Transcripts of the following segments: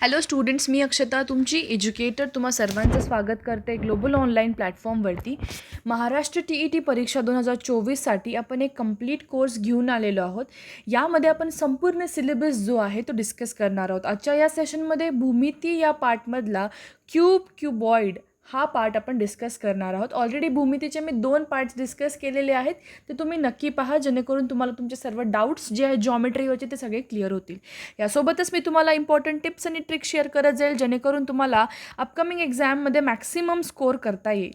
Hello students मी अक्षता तुमची educator तुम्हा सर्वांचं स्वागत करते ग्लोबल ऑनलाईन प्लॅटफॉर्मवरती महाराष्ट्र टी ई टी परीक्षा दोन हजार चोवीससाठी आपण एक कंप्लीट कोर्स घेऊन आलेलो आहोत. यामध्ये आपण संपूर्ण सिलेबस जो आहे तो डिस्कस करणार आहोत. आजच्या या सेशनमध्ये भूमिती या पार्टमधला क्यूब क्युबॉइड हा पार्ट आपण डिस्कस करणार आहोत. ऑलरेडी भूमितीचे मी दोन पार्ट्स डिस्कस केलेले आहेत. ते तुम्ही नक्की पहा जेणेकरून तुम्हाला तुमचे सर्व डाऊट्स जे आहे जॉमेट्रीवरचे ते सगळे क्लिअर होतील. यासोबतच मी तुम्हाला इम्पॉर्टंट टिप्स आणि ट्रिक्स शेअर करत जाईल जेणेकरून तुम्हाला अपकमिंग एक्झाममध्ये मॅक्सिमम स्कोअर करता येईल.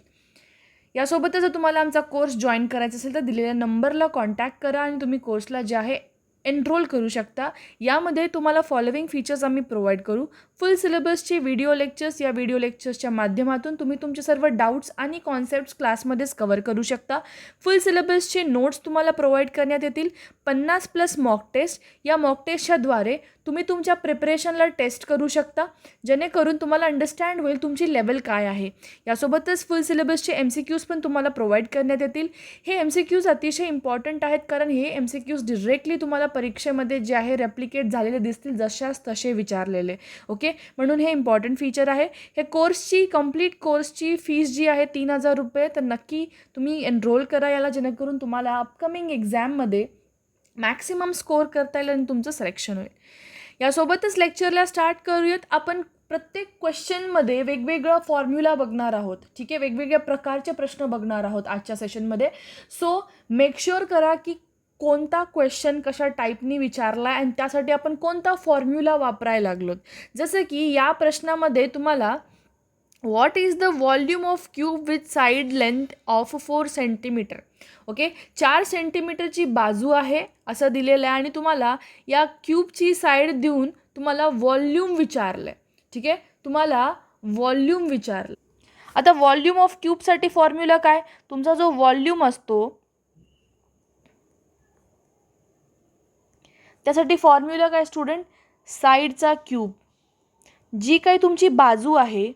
यासोबतच जर तुम्हाला आमचा कोर्स जॉईन करायचा असेल तर दिलेल्या नंबरला कॉन्टॅक्ट करा आणि तुम्ही कोर्सला जे आहे एनरोल करू शकता. यामध्ये तुम्हाला फॉलोविंग फीचर्स आम्ही प्रोव्हाइड करू. फुल सिलेबसचे व्हिडिओ लेक्चर्स या व्हिडिओ लेक्चर्सच्या माध्यमातून तुम्ही तुमचे सर्व डाऊट्स आणि कॉन्सेप्ट्स क्लासमध्येच कवर करू शकता. फुल सिलेबसचे नोट्स तुम्हाला प्रोव्हाइड करण्यात येतील. पन्नास प्लस मॉक टेस्ट या मॉक टेस्टच्याद्वारे तुम्ही तुमच्या प्रिपरेशनला टेस्ट करू शकता. जेणेकरून तुम्हाला अंडरस्टँड होईल तुमची लेवल काय आहे. यासोबतच फुल सिलेबसचे एम सी क्यूज पण तुम्हाला प्रोव्हाइड करण्यात येतील. हे एम सी क्यूज अतिशय इम्पॉर्टंट आहेत कारण हे एम सी क्यूज डिरेक्टली तुम्हाला परीक्षेमध्ये जे आहे रेप्लिकेट झालेले दिसतील जशाच तसे विचारलेले. ओके म्हणून हे इम्पॉर्टंट फीचर आहे. हे कोर्सची कंप्लीट कोर्सची फीस जी आहे तीन हजार रुपये. तर नक्की तुम्ही एनरोल करा याला जेणेकरून तुम्हाला अपकमिंग एक्झाममध्ये मॅक्सिमम स्कोअर करता येईल आणि तुमचं सिलेक्शन होईल. यासोबतच लेक्चरला स्टार्ट करूयात. आपण प्रत्येक क्वेश्चनमध्ये वेगवेगळा फॉर्म्युला बघणार आहोत. ठीक आहे? वेगवेगळ्या प्रकारचे प्रश्न बघणार आहोत आजच्या सेशनमध्ये सो मेक शुअर करा की कोणता क्वेश्चन कशा टाईपनी विचारला आहे आणि त्यासाठी आपण कोणता फॉर्म्युला वापरायला लागलो जसं की या प्रश्नामध्ये तुम्हाला what is the volume of cube with side length of four centimetre okay चार सेंटीमीटरची बाजू आहे असं दिलेलं आहे आणि तुम्हाला या क्यूबची साईड देऊन तुम्हाला व्हॉल्यूम विचारलं आहे ठीक आहे? तुम्हाला व्हॉल्यूम विचारलं आता व्हॉल्यूम ऑफ क्यूबसाठी फॉर्म्युला काय? तुमचा जो व्हॉल्यूम असतो त्यासाठी फॉर्म्युला काय स्टुडंट साईडचा क्यूब जी काही तुमची बाजू आहे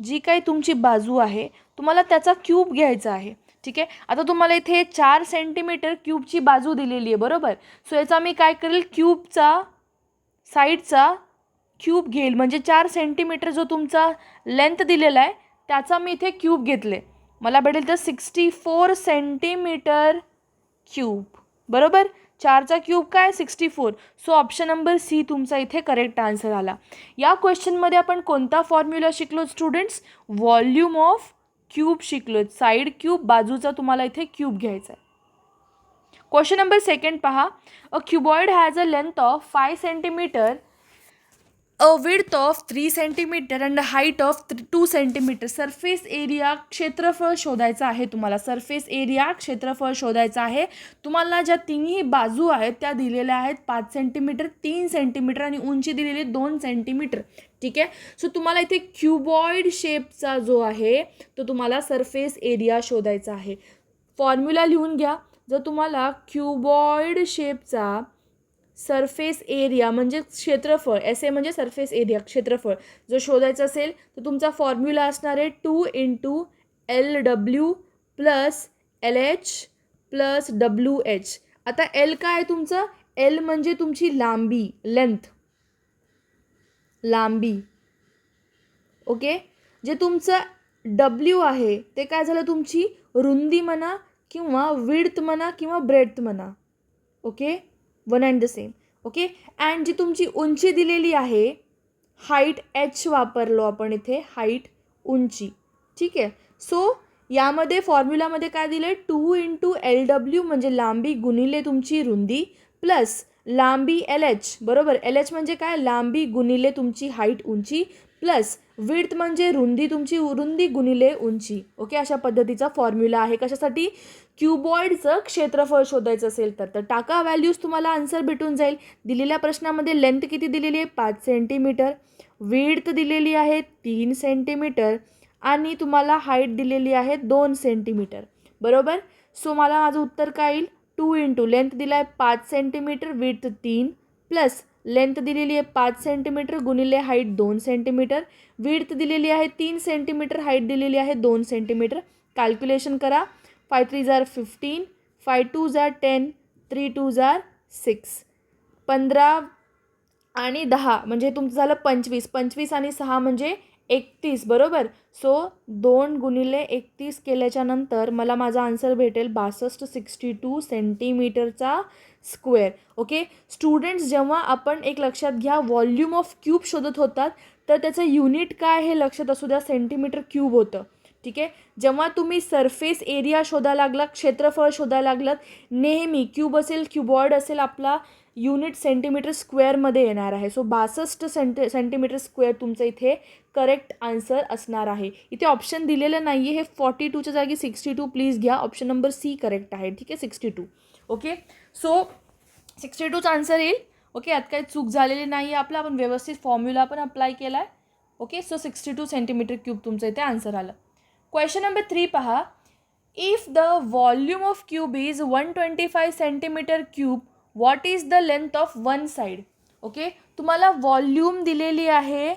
जी काही तुमची बाजू आहे तुम्हाला त्याचा क्यूब घ्यायचा आहे. ठीक आहे? आता तुम्हाला इथे चार सेंटीमीटर क्यूबची बाजू दिलेली आहे बरोबर? सो याचा मी काय करेल? क्यूबचा साईडचा क्यूब घेईल. म्हणजे चार सेंटीमीटर जो तुमचा लेंथ दिलेला आहे त्याचा मी इथे क्यूब घेतले. मला भेटेल तर सिक्स्टी फोर सेंटीमीटर क्यूब बरोबर? चारचा क्यूब काय? Sixty four. So option number C तुमचा इथे करेक्ट आन्सर आला. या क्वेश्चनमध्ये आपण कोणता फॉर्म्युला शिकलो? स्टुडंट्स व्हॉल्यूम ऑफ क्यूब शिकलो साईड क्यूब बाजूचा तुम्हाला इथे क्यूब घ्यायचा आहे क्वेश्चन नंबर सेकंड पहा. A cuboid has a length of five centimetre a width of three centimetre and height of two centimetre surface area क्षेत्रफळ शोधायचं आहे तुम्हाला. सरफेस एरिया क्षेत्रफळ शोधायचं आहे. तुम्हाला ज्या तिन्ही बाजू आहेत त्या दिलेल्या आहेत पाच सेंटीमीटर तीन सेंटीमीटर आणि उंची दिलेली दोन सेंटीमीटर ठीक आहे? सो तुम्हाला इथे क्युबॉइड शेपचा जो आहे तो तुम्हाला सरफेस एरिया शोधायचा आहे. फॉर्म्युला लिहून घ्या. जर तुम्हाला क्युबॉइड शेपचा सरफेस एरिया म्हणजे क्षेत्रफळ एस ए म्हणजे सरफेस एरिया क्षेत्रफळ. जर शोधायचं असेल तर तुमचा फॉर्म्युला असणार आहे two into L W plus L H plus W H आता एल काय आहे तुमचं? एल म्हणजे तुमची लांबी लेंथ लांबी. ओके जे तुमचं डब्ल्यू आहे ते काय झालं तुमची? रुंदी म्हणा किंवा विड्थ म्हणा किंवा ब्रेड्थ म्हणा. Okay one and the same okay and जी तुमची उंची दिलेली आहे हाईट एच वापरलो आपण इथे हाईट उंची ठीक आहे? सो यामध्ये फॉर्म्युलामध्ये काय दिलं आहे टू इंटू एल डब्ल्यू म्हणजे लांबी गुणिले तुमची रुंदी प्लस लांबी एल एच बरोबर? एल एच म्हणजे काय? लांबी गुणिले तुमची हाईट उंची प्लस विड्थ म्हणजे रुंदी तुमची रुंदी गुणिले उंची. ओके अशा पद्धतीचा फॉर्म्युला आहे. कशासाठी? क्युबॉइडचं क्षेत्रफळ शोधायचं असेल तर. तर टाका व्हॅल्यूज तुम्हाला आन्सर भेटून जाईल. दिलेल्या प्रश्नामध्ये लेंथ किती दिलेली आहे? पाच सेंटीमीटर विड्थ दिलेली आहे तीन सेंटीमीटर आणि तुम्हाला हाईट दिलेली आहे दोन सेंटीमीटर बरोबर? सो मला माझं उत्तर काय येईल? टू इंटू लेंथ दिला आहे पाच सेंटीमीटर विड्थ तीन प्लस लेंथ दिलेली आहे पाच सेंटीमीटर गुणिले हाईट दोन सेंटीमीटर विड्थ दिलेली आहे तीन सेंटीमीटर हाईट दिलेली आहे दोन सेंटीमीटर. कॅल्क्युलेशन करा. फाय थ्री जार फिफ्टीन फाय टू जार टेन थ्री टू जार सिक्स. पंधरा आणि दहा म्हणजे तुमचं झालं पंचवीस. पंचवीस आणि सहा म्हणजे एकतीस बरोबर? सो दोन गुणिले एकतीस केल्याच्यानंतर मला माझा आन्सर भेटेल बासष्ट सिक्स्टी टू सेंटीमीटरचा स्क्वेअर ओके स्टुडंट्स जेव्हा आपण एक लक्षात घ्या व्हॉल्यूम ऑफ क्यूब शोधत होतात तर त्याचं युनिट काय हे लक्षात असू द्या सेंटीमीटर क्यूब होतं. ठीक आहे? जेव्हा तुम्ही सरफेस एरिया शोधायला लागला क्षेत्रफळ शोधायला लागलात नेहमी क्यूब असेल क्युबॉइड असेल आपला युनिट सेंटीमीटर स्क्वेअरमध्ये येणार आहे. सो बासष्ट सेंटी सेंटीमीटर स्क्वेअर तुमचं इथे करेक्ट आन्सर असणार आहे. इथे ऑप्शन दिलेलं नाही आहे हे फॉर्टी टूच्या जागी सिक्स्टी टू प्लीज घ्या. ऑप्शन नंबर सी करेक्ट आहे. ठीक आहे? Sixty two okay so sixty टूचा answer येईल. ओके यात काही चूक झालेली नाही आहे आपला आपण व्यवस्थित फॉर्म्युला पण अप्लाय केला आहे okay so sixty two centimetre cube तुमचं इथे आन्सर आलं. क्वेश्चन नंबर थ्री पहा. If the volume of cube is one twenty five centimetre cube what is the length of one side okay तुम्हाला volume दिलेली आहे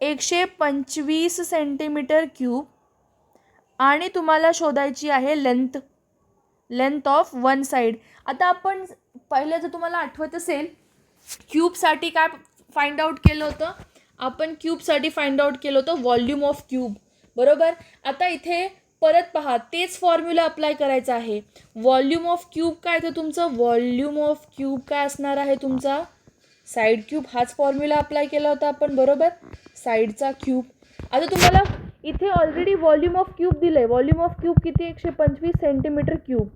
एकशे पंचवीस सेंटीमीटर क्यूब आणि तुम्हाला शोधायची आहे length length of one side आता आपण पहिलं जर तुम्हाला आठवत असेल क्यूबसाठी काय फाइंड आउट केलं होतं? आपण क्यूबसाठी फाइंड आउट केलं होतं व्हॉल्यूम ऑफ क्यूब बरोबर? आता इथे परत पहा तेच फॉर्म्युला अप्लाय करायचा आहे. व्हॉल्यूम ऑफ क्यूब काय तर तुमचं? व्हॉल्यूम ऑफ क्यूब काय असणार आहे तुमचा? साईड क्यूब हाच फॉर्म्युला अप्लाय केला होता आपण बरोबर? साईडचा क्यूब आता तुम्हाला इथे ऑलरेडी व्हॉल्यूम ऑफ क्यूब दिलं आहे व्हॉल्यूम ऑफ क्यूब किती? एकशे पंचवीस सेंटीमीटर क्यूब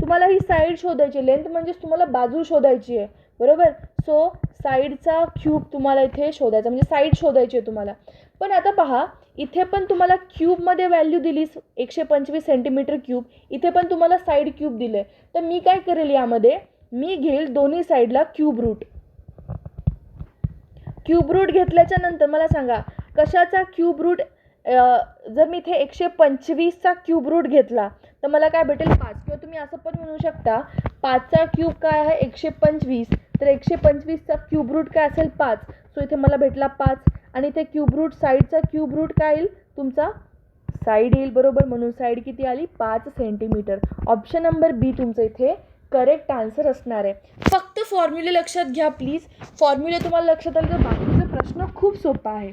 तुम्हाला ही साईड शोधायची लेंथ म्हणजेच तुम्हाला बाजू शोधायची आहे. बरोबर? सो साईडचा क्यूब तुम्हाला इथे शोधायचा म्हणजे साईड शोधायची आहे तुम्हाला. पण आता पहा इथे पण तुम्हाला क्यूबमध्ये व्हॅल्यू दिलीस एकशे पंचवीस सेंटीमीटर क्यूब इथे पण तुम्हाला साईड क्यूब दिलं आहे तर मी काय करेल यामध्ये? मी घेईल दोन्ही साईडला क्यूब रूट क्यूब रूट घेतल्याच्या नंतर मला सांगा कशाचा क्यूब रूट जर मी इथे एकशे पंचवीसचा क्यूब रूट घेतला तर मला काय भेटेल? पाच. किंवा तुम्ही असं पण म्हणू शकता पाचचा क्यूब काय आहे? एकशे पंचवीस. तर एकशे पंचवीसचा क्यूब रूट काय असेल? पाच. सो इथे मला भेटला पाच. आणि इथे क्यूब रूट साईडचा क्यूब रूट काय येईल? तुमचा साईड येईल बरोबर? म्हणून साईड किती आली? पाच सेंटीमीटर ऑप्शन नंबर बी तुमचं इथे करेक्ट आन्सर असणार आहे. फक्त फॉर्म्युले लक्षात घ्या प्लीज फॉर्म्युले तुम्हाला लक्षात आलं तर बाकीचा प्रश्न खूप सोपा आहे.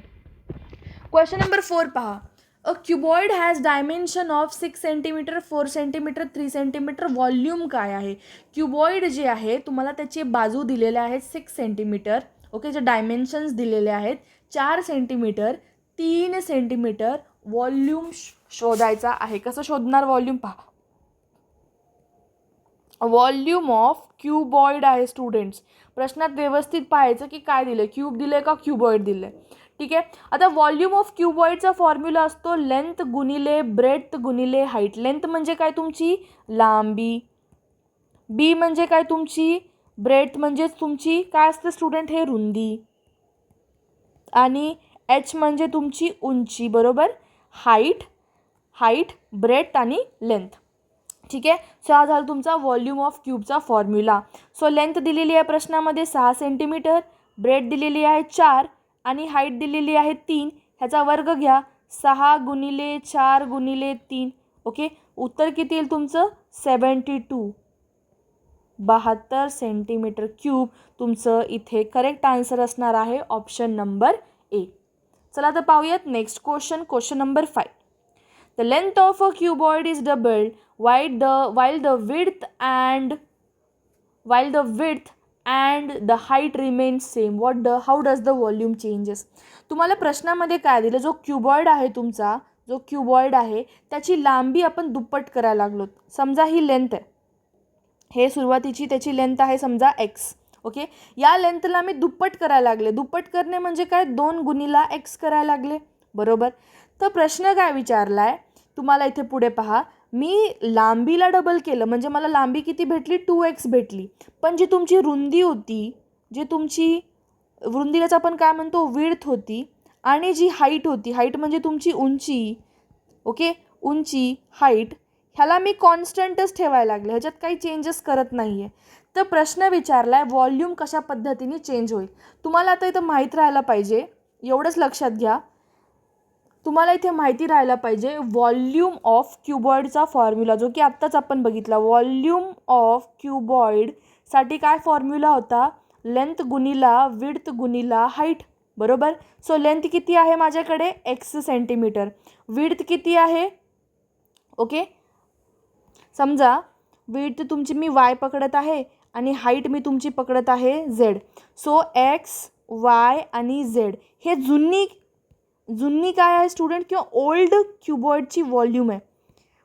क्वेश्चन नंबर फोर पहा. A cuboid has dimension of six centimetre four centimetre three centimetre volume काय आहे? क्युबॉइड जे आहे तुम्हाला त्याची बाजू दिलेल्या आहेत सिक्स सेंटीमीटर ओके जे डायमेन्शन्स दिलेले आहेत चार सेंटीमीटर तीन सेंटीमीटर व्हॉल्यूम शोधायचा आहे. कसं शोधणार व्हॉल्यूम पहा. व्हॉल्यूम ऑफ क्यूबॉइड आहे स्टुडंट्स. प्रश्नात व्यवस्थित पाहायचं की काय दिलं क्यूब दिलं आहे का क्यूबॉइड दिलं आहे ठीक आहे? आता व्हॉल्यूम ऑफ क्यूबॉइडचा फॉर्म्युला असतो लेंथ गुणिले ब्रेथ गुणिले हाईट. लेंथ म्हणजे काय तुमची? लांबी. बी म्हणजे काय तुमची? ब्रेथ म्हणजेच तुमची काय असते स्टुडंट? हे रुंदी. आणि एच म्हणजे तुमची उंची बरोबर? हाईट हाईट ब्रेथ आणि लेंथ ठीक आहे? सो हा झाला तुमचा व्हॉल्यूम ऑफ क्यूबचा फॉर्म्युला सो लेंथ दिलेली आहे प्रश्नामध्ये सहा सेंटीमीटर ब्रेड दिलेली आहे चार आणि हाईट दिलेली आहे तीन. ह्याचा वर्ग घ्या. सहा गुणिले चार गुणिले तीन. ओके उत्तर किती येईल तुमचं? सेवन्टी टू बहात्तर सेंटीमीटर क्यूब तुमचं इथे करेक्ट आन्सर असणार आहे ऑप्शन नंबर ए चला तर पाहूयात next question question number five the length of a cuboid is doubled while the while the width and while the width and the height remain same what the how does the volume changes तुम्हाला प्रश्नामध्ये काय दिलं? जो cuboid आहे तुमचा जो cuboid आहे त्याची लांबी आपण दुप्पट करायला लागलो समजा ही लेंथ आहे. हे सुरुवातीची त्याची लेंथ आहे समजा एक्स ओके या लेंथला मी दुप्पट करायला लागले. दुप्पट करणे म्हणजे काय? दोन गुणीला एक्स करायला लागले. बरोबर? तर प्रश्न काय विचारला आहे तुम्हाला इथे पुढे पहा. मी लांबीला डबल केलं. म्हणजे मला लांबी किती भेटली? टू एक्स भेटली. पण जी तुमची रुंदी होती जी तुमची रुंदीलाच आपण काय म्हणतो? विड्थ होती आणि जी हाईट होती हाईट म्हणजे तुमची उंची ओके उंची हाईट ह्याला मी कॉन्स्टंटच ठेवायला लागले. ह्याच्यात काही चेंजेस करत नाही आहे तर प्रश्न विचारला आहे व्हॉल्यूम कशा पद्धतीने चेंज होईल? तुम्हाला आता इथं माहीत राहायला पाहिजे. एवढंच लक्षात घ्या. तुम्हाला इथे माहिती राहायला पाहिजे व्हॉल्यूम ऑफ क्युबॉइडचा फॉर्म्युला जो की आत्ताच आपण बघितला. व्हॉल्यूम ऑफ क्युबॉइडसाठी काय फॉर्म्युला होता? लेंथ गुणिला विड्थ गुणिला हाईट बरोबर? सो लेंथ किती आहे माझ्याकडे? एक्स सेंटीमीटर विड्थ किती आहे? ओके समजा विड्थ तुमची मी वाय पकडत आहे आणि हाईट मी तुमची पकडत आहे झेड. सो एक्स वाय आणि झेड. हे जुनी जुनी काय आहे स्टुडंट? किंवा ओल्ड क्युबॉइडची व्हॉल्यूम आहे.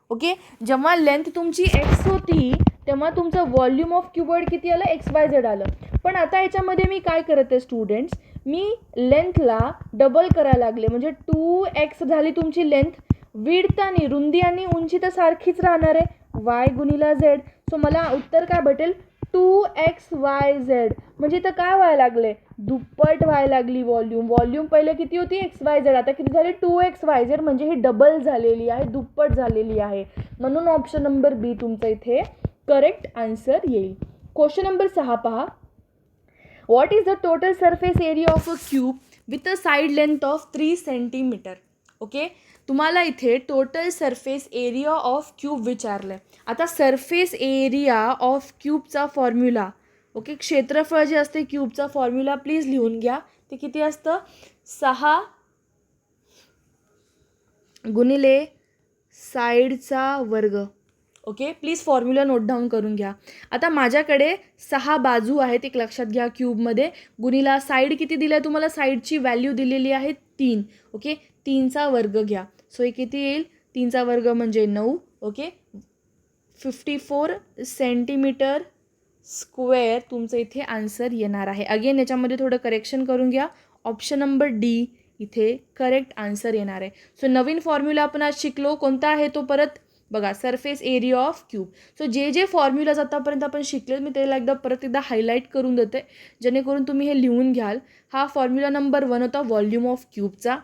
ओके? जेव्हा लेंथ तुमची एक्स होती तेव्हा तुमचं व्हॉल्यूम ऑफ क्युबॉइड किती आलं? एक्स वाय झेड आलं. पण आता याच्यामध्ये मी काय करत आहे स्टुडंट्स? मी लेंथला डबल करायला लागले. म्हणजे टू एक्स झाली तुमची लेंथ. विडतानी आणि रुंदी आणि उंची तर सारखीच राहणार आहे. Y गुणिला Z. सो मला उत्तर काय भेटेल? Two X Y Z. म्हणजे इथं काय व्हायला लागले दुप्पट व्हायला लागली व्हॉल्यूम. व्हॉल्यूम पहिले किती होती? X Y Z. आता किती झाली? टू एक्स वाय झेड म्हणजे ही डबल झालेली आहे दुप्पट झालेली आहे. म्हणून ऑप्शन नंबर बी तुमचं इथे करेक्ट आन्सर येईल. क्वेश्चन नंबर सहा पहा. What is the total surface area of a cube with a side length of three centimetre okay? तुम्हाला इथे total surface area of cube विचारलं आहे आता सरफेस एरिया ऑफ क्यूबचा फॉर्म्युला ओके? क्षेत्रफळ जे असते क्यूबचा फॉर्म्युला प्लीज लिहून घ्या. ते किती असतं? सहा गुणिले साईडचा वर्ग okay? Please formula note down करून घ्या. आता माझ्याकडे सहा बाजू आहेत एक लक्षात घ्या क्यूबमध्ये गुणिला साईड किती दिलं आहे तुम्हाला साईडची व्हॅल्यू दिलेली आहे तीन ओके? तीनचा वर्ग घ्या. सो हे किती येईल? तीनचा वर्ग म्हणजे नऊ okay fifty four centimetre square तुमचं इथे आन्सर येणार आहे. अगेन याच्यामध्ये थोडं करेक्शन करून घ्या. ऑप्शन नंबर डी इथे करेक्ट आन्सर येणार आहे. सो नवीन फॉर्म्युला आपण आज शिकलो. कोणता आहे तो परत? बघा surface area of cube so जे जे फॉर्म्युलाज आतापर्यंत आपण शिकले मी त्याला एकदा परत एकदा हायलाईट करून देते. जेणेकरून तुम्ही हे लिहून घ्याल. हा फॉर्म्युला नंबर वन होता व्हॉल्यूम ऑफ क्यूबचा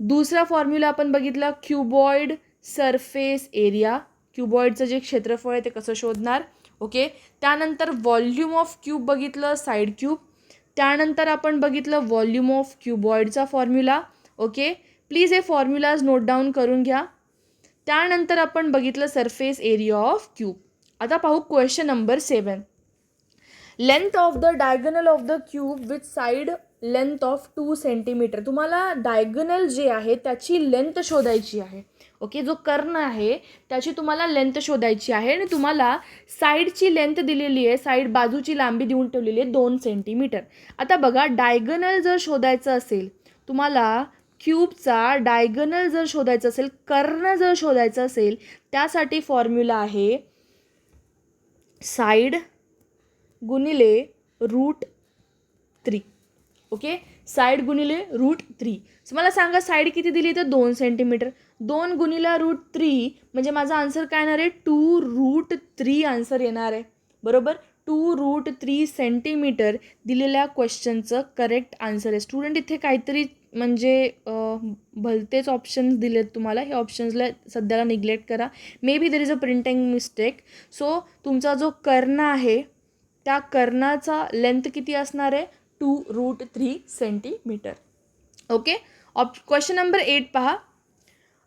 दुसरा फॉर्म्युला आपण बघितला क्युबॉइड सरफेस एरिया क्युबॉइडचं जे क्षेत्रफळ आहे ते कसं शोधणार? ओके त्यानंतर व्हॉल्यूम ऑफ क्यूब बघितलं साईड क्यूब त्यानंतर आपण बघितलं व्हॉल्यूम ऑफ क्युबॉइडचा फॉर्म्युला ओके प्लीज हे फॉर्म्युलाज नोट डाऊन करून घ्या. त्यानंतर आपण बघितलं सरफेस एरिया ऑफ क्यूब आता पाहू question number seven length of the diagonal of the cube with side length of two centimetre. तुम्हाला डायगनल जे आहे त्याची लेंथ शोधायची आहे. ओके जो कर्ण आहे त्याची तुम्हाला लेंथ शोधायची आहे आणि तुम्हाला साईडची लेंथ दिलेली आहे साईड बाजूची लांबी देऊन ठेवलेली आहे दोन सेंटीमीटर. आता बघा डायगनल जर शोधायचं असेल तुम्हाला क्यूबचा डायगनल जर शोधायचं असेल कर्ण जर शोधायचं असेल त्यासाठी फॉर्म्युला आहे साईड गुणिले रूट थ्री. ओके? साईड गुणिले रूट थ्री. सो मला सांगा साईड किती दिली तर दोन सेंटीमीटर दोन गुणिला रूट थ्री म्हणजे माझा आन्सर काय येणार आहे? टू रूट थ्री आन्सर येणार आहे. बरोबर? टू रूट थ्री सेंटीमीटर दिलेल्या क्वेश्चनचं करेक्ट आन्सर आहे. स्टुडंट इथे काहीतरी म्हणजे भलतेच ऑप्शन्स दिलेत तुम्हाला. हे ऑप्शन्सला सध्याला निग्लेक्ट करा. May be there is a printing mistake so तुमचा जो कर्ण आहे त्या कर्णाचा लेंथ किती असणार आहे? Two root three centimetre. Okay op question number eight पहा.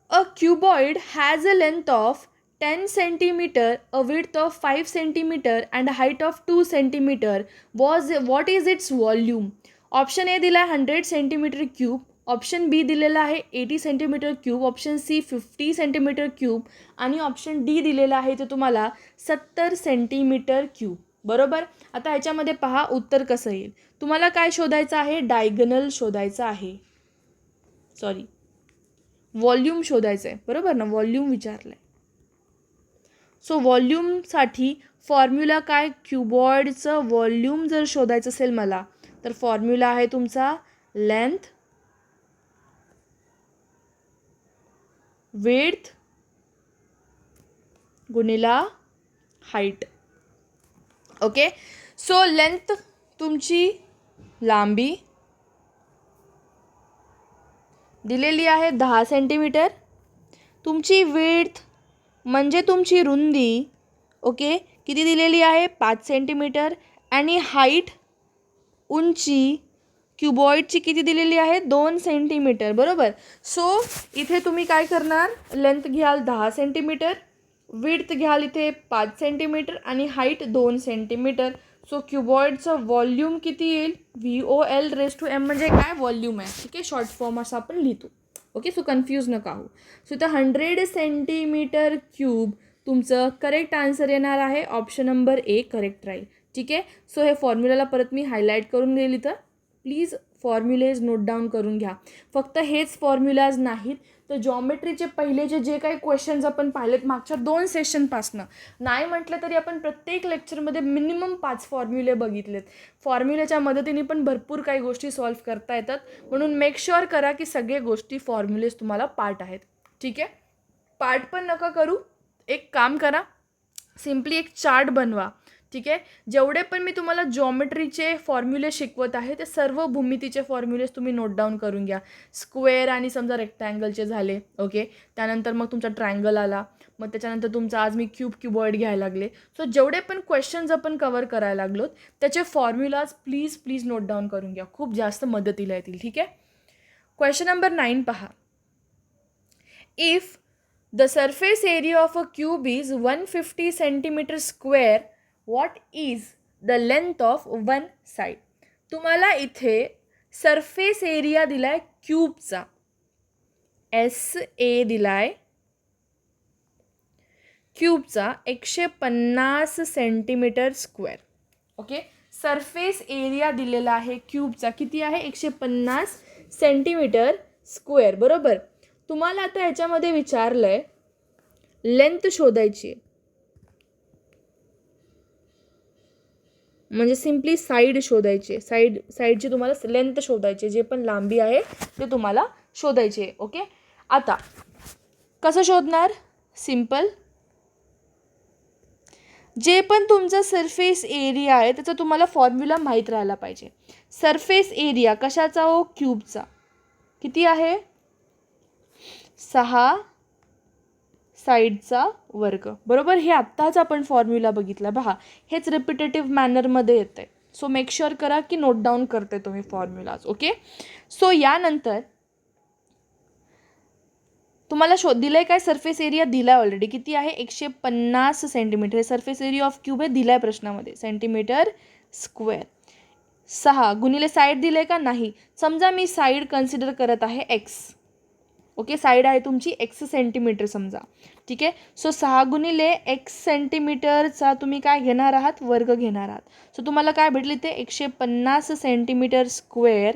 A cuboid has a length of ten centimetre a width of five centimetre and height of two centimetre was what is its volume option A दिला आहे hundred centimetre cube option B दिलेला आहे eighty centimetre cube option C fifty centimetre cube आणि option D दिलेला आहे ते तुम्हाला सत्तर सेंटीमीटर क्यूब बरोबर? आता ह्याच्यामध्ये पहा उत्तर कसं येईल? तुम्हाला काय शोधायचं आहे? डायगनल शोधायचं आहे. सॉरी व्हॉल्यूम शोधायचं आहे. बरोबर ना? व्हॉल्यूम विचारलं आहे सो व्हॉल्यूमसाठी फॉर्म्युला काय? क्युबॉइडचं व्हॉल्यूम जर शोधायचं असेल मला तर फॉर्म्युला आहे तुमचा लेंथ विड्थ गुणिला हाईट ओके? सो लेंथ तुमची लांबी दिलेली आहे दहा सेंटीमीटर तुमची विड्थ म्हणजे तुमची रुंदी ओके? किती दिलेली आहे? पाच सेंटीमीटर आणि हाईट उंची क्युबॉईडची किती दिलेली आहे? दोन सेंटीमीटर बरोबर? सो इथे तुम्ही काय करणार? लेंथ घ्याल दहा सेंटीमीटर विड्थ घ्याल इथे पाच सेंटीमीटर आणि हाईट दोन सेंटीमीटर सो क्युबॉइडचं व्हॉल्यूम किती येईल? V O L raise to M म्हणजे काय? व्हॉल्यूम आहे. ठीक आहे? शॉर्ट फॉर्म असं आपण लिहितो. ओके सो कन्फ्यूज नका हो सो इथं हंड्रेड सेंटीमीटर क्यूब तुमचं करेक्ट आन्सर येणार आहे. ऑप्शन नंबर ए करेक्ट राहील ठीक आहे? सो हे फॉर्म्युलाला परत मी हायलाईट करून गेली तर प्लीज फॉर्म्युलेज नोट डाऊन करून घ्या. फक्त हेच फॉर्म्युलाज नाहीत तर जॉमेट्रीचे पहिलेचे जे काही क्वेश्चन्स आपण पाहिलेत मागच्या दोन सेशनपासनं नाही म्हटलं तरी आपण प्रत्येक लेक्चरमध्ये मिनिमम पाच फॉर्म्युले बघितलेत. फॉर्म्युलेच्या मदतीने पण भरपूर काही गोष्टी सॉल्व्ह करता येतात. म्हणून मेक शुअर करा की सगळे गोष्टी फॉर्म्युलेज तुम्हाला पार्ट आहेत. ठीक आहे? पार्ट पण नका करू. एक काम करा. सिम्पली एक चार्ट बनवा. ठीक आहे? जेवढे पण मी तुम्हाला जॉमेट्रीचे फॉर्म्युले शिकवत आहे ते सर्व भूमितीचे फॉर्म्युलेज तुम्ही नोट डाऊन करून घ्या. स्क्वेअर आणि समजा रेक्टँगलचे झाले ओके त्यानंतर मग तुमचा ट्रायंगल आला. मग त्याच्यानंतर तुमचा आज मी क्यूब क्यूबॉइड घ्यायला लागले. सो जेवढे पण क्वेश्चन्स आपण कवर करायला लागलोत त्याचे formulas please please note down करून घ्या. खूप जास्त मदतीला येतील ठीक आहे? क्वेश्चन नंबर नाईन पहा. If the surface area of a cube is one fifty centimetre square what is the length of one side तुम्हाला इथे सरफेस एरिया दिलाय क्यूबचा एस ए दिलाय क्यूबचा एकशे पन्नास centimetre square okay surface area दिलेला आहे क्यूबचा किती आहे? एकशे पन्नास सेंटीमीटर स्क्वेअर बरोबर? तुम्हाला आता ह्याच्यामध्ये विचारलं आहे लेंथ शोधायची आहे. म्हणजे सिम्पली साईड शोधायचे. साईड साईडची तुम्हाला लेंथ शोधायचे जे पण लांबी आहे ते तुम्हाला शोधायचे ओके? आता कसं शोधणार? सिंपल जे पण तुमचा सरफेस एरिया आहे त्याचा तुम्हाला फॉर्म्युला माहीत राहायला पाहिजे. सरफेस एरिया कशाचा हो? क्यूबचा किती आहे? सहा साईडचा वर्ग. बरोबर? हे आत्ताच आपण फॉर्म्युला बघितला. पहा हेच रिपिटेटिव्ह मॅनरमध्ये येतं आहे सो मेक शुअर करा की नोट डाऊन करते तुम्ही फॉर्म्युलाज ओके सो यानंतर तुम्हाला शोध दिलं आहे काय सरफेस एरिया दिला आहे ऑलरेडी किती आहे? एकशे पन्नास सेंटीमीटर हे सरफेस एरिया ऑफ क्यूब आहे दिला आहे प्रश्नामध्ये. सेंटीमीटर स्क्वेअर सहा. गुणिले साईड दिले का? नाही. समजा मी साईड कन्सिडर करत आहे एक्स ओके साईड आहे तुमची एक्स सेंटीमीटर समजा. ठीक आहे? सो सहा गुणिले एक्स सेंटीमीटरचा तुम्ही काय घेणार आहात? वर्ग घेणार आहात. सो तुम्हाला काय भेटले ते एकशे पन्नास centimetre square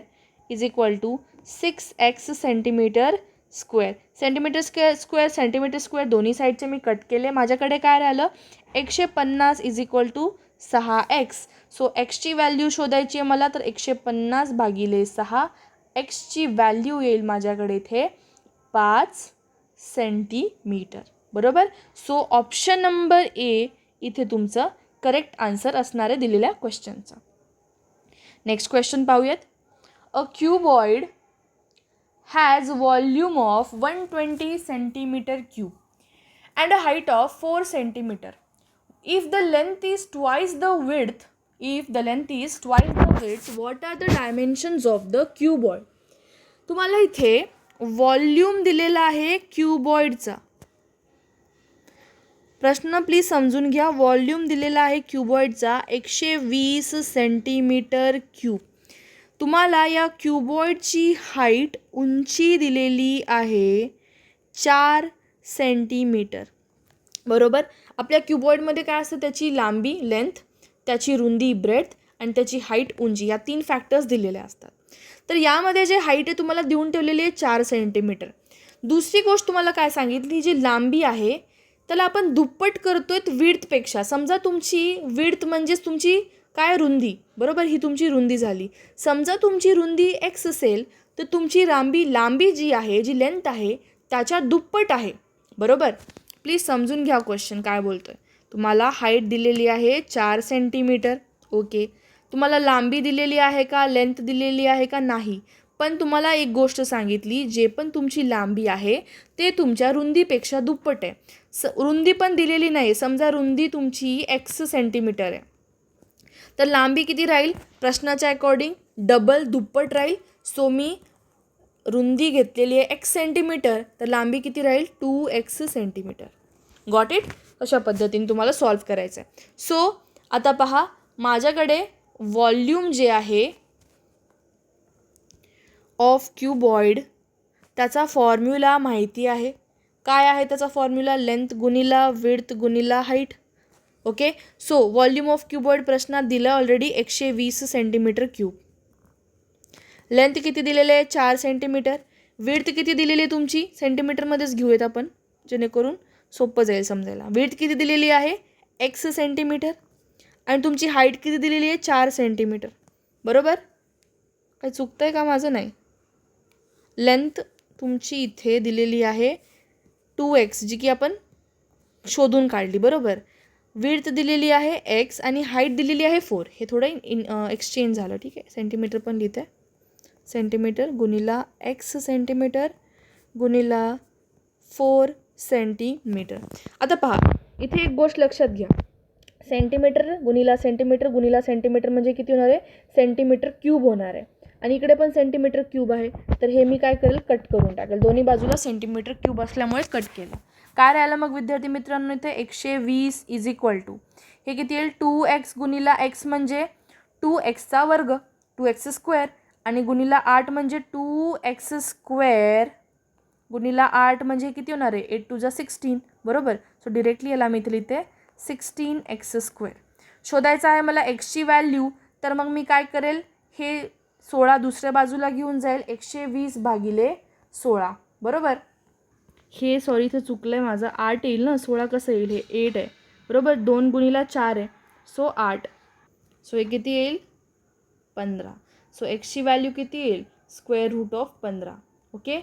is equal to six X centimetre square. Centimetre square square centimetre square दोन्ही साईडचे मी कट केले. माझ्याकडे काय राहिलं? एकशे पन्नास इज इक्वल टू सहा एक्स. सो एक्सची व्हॅल्यू शोधायची आहे मला तर एकशे पन्नास भागिले सहा एक्सची व्हॅल्यू येईल माझ्याकडे इथे. पाच सेंटीमीटर बरोबर? सो ऑप्शन नंबर ए इथे तुमचं करेक्ट आन्सर असणार आहे दिलेल्या क्वेश्चनचा नेक्स्ट क्वेश्चन पाहूयात. A cuboid has volume of one twenty centimetre cube and a height of four centimetre if the length is twice the width if the length is twice the width what are the dimensions of the cuboid तुम्हाला इथे volume दिलेला आहे क्यूबॉइडचा. प्रश्न please समजून घ्या. Volume दिलेला आहे क्यूबॉइडचा एकशे वीस सेंटीमीटर क्यूब. तुम्हाला या क्यूबॉइडची हाईट उंची दिलेली आहे चार सेंटीमीटर. बरोबर? आपल्या क्यूबॉइडमध्ये काय असतं? त्याची लांबी लेंथ त्याची रुंदी ब्रेथ आणि त्याची हाईट उंची या तीन फॅक्टर्स दिलेल्या असतात. तर यामध्ये जे हाईट आहे तुम्हाला देऊन ठेवलेली आहे चार सेंटीमीटर दुसरी गोष्ट तुम्हाला काय सांगितली जी लांबी आहे त्याला आपण दुप्पट करतोय विर्थपेक्षा समजा तुमची विड्थ म्हणजेच तुमची काय रुंदी? बरोबर? ही तुमची रुंदी झाली. समजा तुमची रुंदी एक्स असेल तर तुमची लांबी लांबी जी आहे जी लेंथ आहे त्याच्या दुप्पट आहे. बरोबर? प्लीज समजून घ्या क्वेश्चन काय बोलतो आहे तुम्हाला हाईट दिलेली आहे चार सेंटीमीटर ओके तुम्हाला लांबी दिलेली आहे का लेंथ दिलेली आहे का नाही? पण तुम्हाला एक गोष्ट सांगितली जे पण तुमची लांबी आहे ते तुमच्या रुंदीपेक्षा दुप्पट आहे. स रुंदी पण दिलेली नाही समजा रुंदी तुमची एक्स सेंटीमीटर आहे. तर लांबी किती राहील? प्रश्नाच्या अकॉर्डिंग डबल दुप्पट राहील. सो मी रुंदी घेतलेली आहे एक्स सेंटीमीटर तर लांबी किती राहील? Two X centimetre got it अशा पद्धतीने तुम्हाला सॉल्व करायचं आहे सो आता पहा माझ्याकडे व्हॉल्यूम जे आहे ऑफ क्यूबॉइड त्याचा फॉर्म्युला माहिती आहे. काय आहे त्याचा फॉर्म्युला? लेंथ गुणिला width गुणिला height. Okay? So volume of cuboid प्रश्नात दिलं ऑलरेडी एकशे वीस सेंटीमीटर क्यूब लेंथ किती दिलेले आहे? चार सेंटीमीटर विड्थ किती दिलेली आहे तुमची? सेंटीमीटरमध्येच घेऊयात आपण जेणेकरून सोपं जाईल समजायला. विड्थ किती दिलेली आहे? एक्स सेंटीमीटर आणि तुमची हाईट किती दिलेली आहे? चार सेंटीमीटर बरोबर? काही चुकतं आहे का माझं? नाही. लेंथ तुमची इथे दिलेली आहे टू एक्स जी की आपण शोधून काढली. बरोबर? विड्थ दिलेली आहे एक्स आणि हाईट दिलेली आहे फोर हे थोडं इन एक्सचेंज झालं. ठीक आहे? सेंटीमीटर पण लिहितं. आहे सेंटीमीटर गुणिला एक्स सेंटीमीटर गुणिला फोर सेंटीमीटर आता पहा इथे एक गोष्ट लक्षात घ्या. सेंटीमीटर गुणिला सेंटीमीटर गुणिला सेंटीमीटर म्हणजे किती होणार आहे? सेंटीमीटर क्यूब होणार आहे. आणि इकडे पण सेंटीमीटर क्यूब आहे. तर हे मी काय करेल? कट करून टाकेल. दोन्ही बाजूला सेंटीमीटर क्यूब असल्यामुळे कट केलं. काय राहिलं मग विद्यार्थी मित्रांनो इथे? एकशे वीस इज इक्वल टू हे किती येईल? टू एक्स गुणिला एक्स म्हणजे टू एक्सचा वर्ग टू एक्स स्क्वेअर आणि गुणिला आठ म्हणजे टू एक्स स्क्वेअर गुणिला आठ म्हणजे किती होणार आहे? एट टू जा सिक्स्टीन बरोबर? सो डिरेक्टली याला मी इथे लिहिते सिक्स्टीन एक्स स्क्वेअर. शोधायचं आहे मला एक्सची व्हॅल्यू तर मग मी काय करेल? हे सोळा दुसऱ्या बाजूला घेऊन जाईल. एकशे वीस भागिले सोळा. बरोबर? हे सॉरी इथं चुकलं आहे माझं. आठ येईल ना? सोळा कसं येईल? हे एट आहे. बरोबर? दोन गुणीला चार आहे. सो आठ. सो हे किती येईल? पंधरा. सो एक्सची व्हॅल्यू किती येईल? स्क्वेअर रूट ऑफ पंधरा. ओके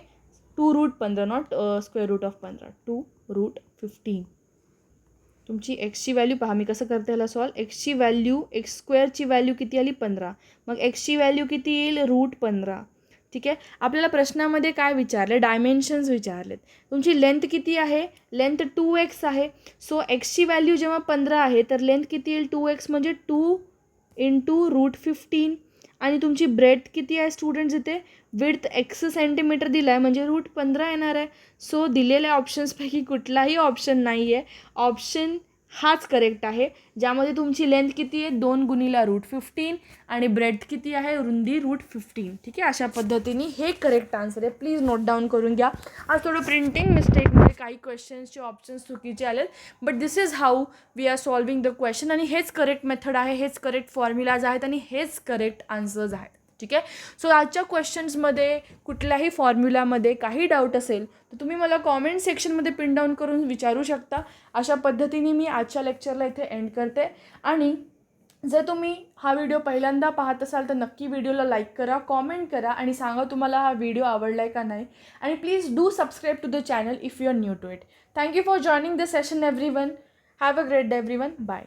टू रूट पंधरा नॉट स्क्वेअर रूट ऑफ पंधरा. टू रूट फिफ्टीन तुमची एक्सची व्हॅल्यू पहा मी कसं करते याला सॉल्व एक्सची व्हॅल्यू एक्स स्क्वेअरची व्हॅल्यू किती आली? पंधरा. मग एक्सची व्हॅल्यू किती येईल? रूट पंधरा. ठीक आहे? आपल्याला प्रश्नामध्ये काय विचारले? डायमेन्शन्स विचारलेत. तुमची लेंथ किती आहे? लेंथ टू एक्स आहे. सो एक्सची व्हॅल्यू जेव्हा पंधरा आहे तर लेंथ किती येईल? टू एक्स म्हणजे टू इंटू रूट फिफ्टीन आणि तुमची ब्रेथ किती आहे स्टुडंट्स इथे? विड्थ एक्स सेंटीमीटर दिला आहे म्हणजे रूट पंधरा येणार आहे. सो दिलेल्या ऑप्शन्सपैकी कुठलाही ऑप्शन नाही आहे ऑप्शन हाच करेक्ट आहे. ज्यामध्ये तुमची लेंथ किती आहे? दोन गुणीला रूट फिफ्टीन आणि ब्रेथ किती आहे? रुंदी रूट फिफ्टीन ठीक आहे? अशा पद्धतीने हे करेक्ट आन्सर आहे. प्लीज नोट डाऊन करून घ्या. आज थोडं प्रिंटिंग मिस्टेकमध्ये काही क्वेश्चन्सचे ऑप्शन्स चुकीचे आलेत. But this is how we are solving the question आणि हेच करेक्ट मेथड आहे हेच करेक्ट फॉर्म्युलाज आहेत आणि हेच करेक्ट आन्सर्स आहेत. ठीक आहे? सो आजच्या क्वेश्चन्समध्ये कुठल्याही फॉर्म्युलामध्ये काही डाऊट असेल तर तुम्ही मला कॉमेंट सेक्शनमध्ये पिन डाऊन करून विचारू शकता. अशा पद्धतीने मी आजच्या लेक्चरला इथे एंड करते. आणि जर तुम्ही हा व्हिडिओ पहिल्यांदा पाहत असाल तर नक्की व्हिडिओला लाईक करा कॉमेंट करा आणि सांगा तुम्हाला हा व्हिडिओ आवडला आहे का नाही. आणि please do subscribe to the channel if you are new to it thank you for joining the session everyone have a great day everyone bye